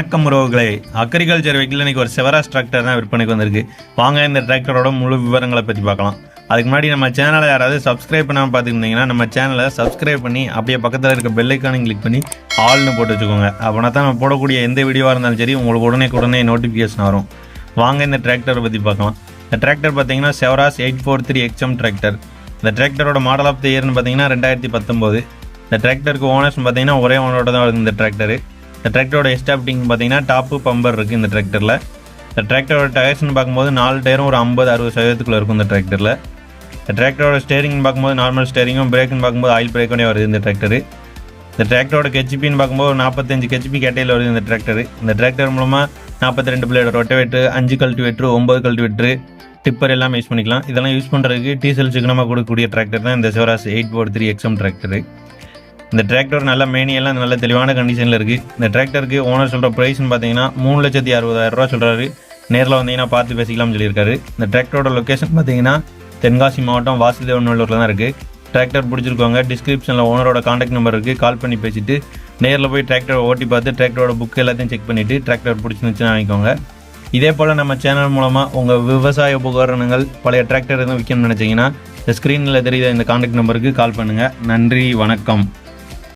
வணக்கம் உறவுகளே. Agriculture vehicle இன்றைக்கி ஒரு செவராஸ் டிராக்டர் தான் விற்பனைக்கு வந்திருக்கு. வாங்க இந்த டிராக்டரோட முழு விவரங்களை பற்றி பார்க்கலாம். அதுக்கு முன்னாடி நம்ம சேனலை யாராவது சப்ஸ்கிரைப் பண்ணாமல் பார்த்துக்கிட்டிங்கன்னா நம்ம சேனலை சப்ஸ்கிரைப் பண்ணி அப்படியே பக்கத்தில் இருக்க பெல் கிளிக் பண்ணி ஆல்னு போட்டு வச்சுக்கோங்க. அப்படின்னா தான் நம்ம போடக்கூடிய எந்த வீடியோவாக இருந்தாலும் சரி உங்களுக்கு உடனே உடனே நோட்டிஃபிகேஷன் வரும். வாங்க இந்த டிராக்டரை பற்றி பார்க்கலாம். இந்த டிராக்டர் பார்த்தீங்கன்னா Swaraj eight four three XM tractor இந்த டிராக்டரோட மாடல் ஆஃப் த இயர்னு பார்த்தீங்கன்னா ரெண்டாயிரத்தி பத்தொம்போது. இந்த டிராக்டருக்கு ஓனர்ஸ் பார்த்தீங்கன்னா ஒரே ஓனரோட தான் வருது இந்த டிராக்டரு இந்த டிராக்டரோட எஸ்டாப்டிங் பார்த்தீங்கன்னா டாப்பு பம்பர் இருக்குது இந்த டிராக்டரில் இந்த டிராக்டரோட டயர்ஸ்னு பார்க்கும்போது நாலு டயரும் ஒரு ஐம்பது அறுபது சதவீதத்துக்குள்ளே இருக்கும் இந்த டிராக்டரில் இந்த டிராக்டரோட ஸ்டேரிங்னு பார்க்கும்போது நார்மல் ஸ்டேரிங்கும் பிரேக்குன்னு பார்க்கும்போது ஆயில் பிரேக்கோடே வருது இந்த டிராக்டரு இந்த டிராக்டரோட கெச்பின்னு பார்க்கும்போது நாற்பத்தஞ்சு கெச்பி கேட்டையில் வருது இந்த டிராக்டர் இந்த டிராக்டர் மூலமாக நாற்பத்தி ரெண்டு பிளேட் ரொட்டவேட்ரு அஞ்சு கல்டிவேட்ரு ஒம்பது கல்டிவேட்ரு டிப்பர் எல்லாம் யூஸ் பண்ணிக்கலாம். இதெல்லாம் யூஸ் பண்ணுறதுக்கு டீசல் சிக்கனமாக கொடுக்கக்கூடிய டிராக்டர் தான் இந்த Swaraj eight four three XM tractor இந்த டிராக்டர் நல்ல மேனியெல்லாம் நல்ல தெளிவான கண்டிஷனில் இருக்குது இந்த டிராக்டருக்கு ஓனர் சொல்கிற ப்ரைஸ்னு பார்த்தீங்கன்னா மூணு லட்சத்தி அறுபதாயிரம் ரூபா சொல்கிறாரு நேரில் வந்தீங்கன்னா பார்த்து பேசிக்கலாம்னு சொல்லியிருக்காரு. இந்த டிராக்டரோட லொக்கேஷன் பார்த்தீங்கன்னா தென்காசி மாவட்டம் வாசுதேவநல்லூரில் தான் இருக்குது டிராக்டர் பிடிச்சிருக்கவங்க டிஸ்கிரிப்ஷனில் ஓனரோட காண்டாக்ட் நம்பர் இருக்குது கால் பண்ணி பேசிட்டு நேரில் போய் டிராக்டரை ஓட்டி பார்த்து டிராக்டரோட புக் எல்லாத்தையும் செக் பண்ணிவிட்டு டிராக்டர் பிடிச்சிருந்துச்சுன்னு வாங்கிக்கோங்க. இதே போல் நம்ம சேனல் மூலமாக உங்கள் விவசாய உபகரணங்கள் பழைய டிராக்டர் எதுவும் விற்கணும்னு நினச்சிங்கன்னா இந்த ஸ்க்ரீனில் தெரியுத இந்த காண்டாக்ட் நம்பருக்கு கால் பண்ணுங்கள் நன்றி வணக்கம்.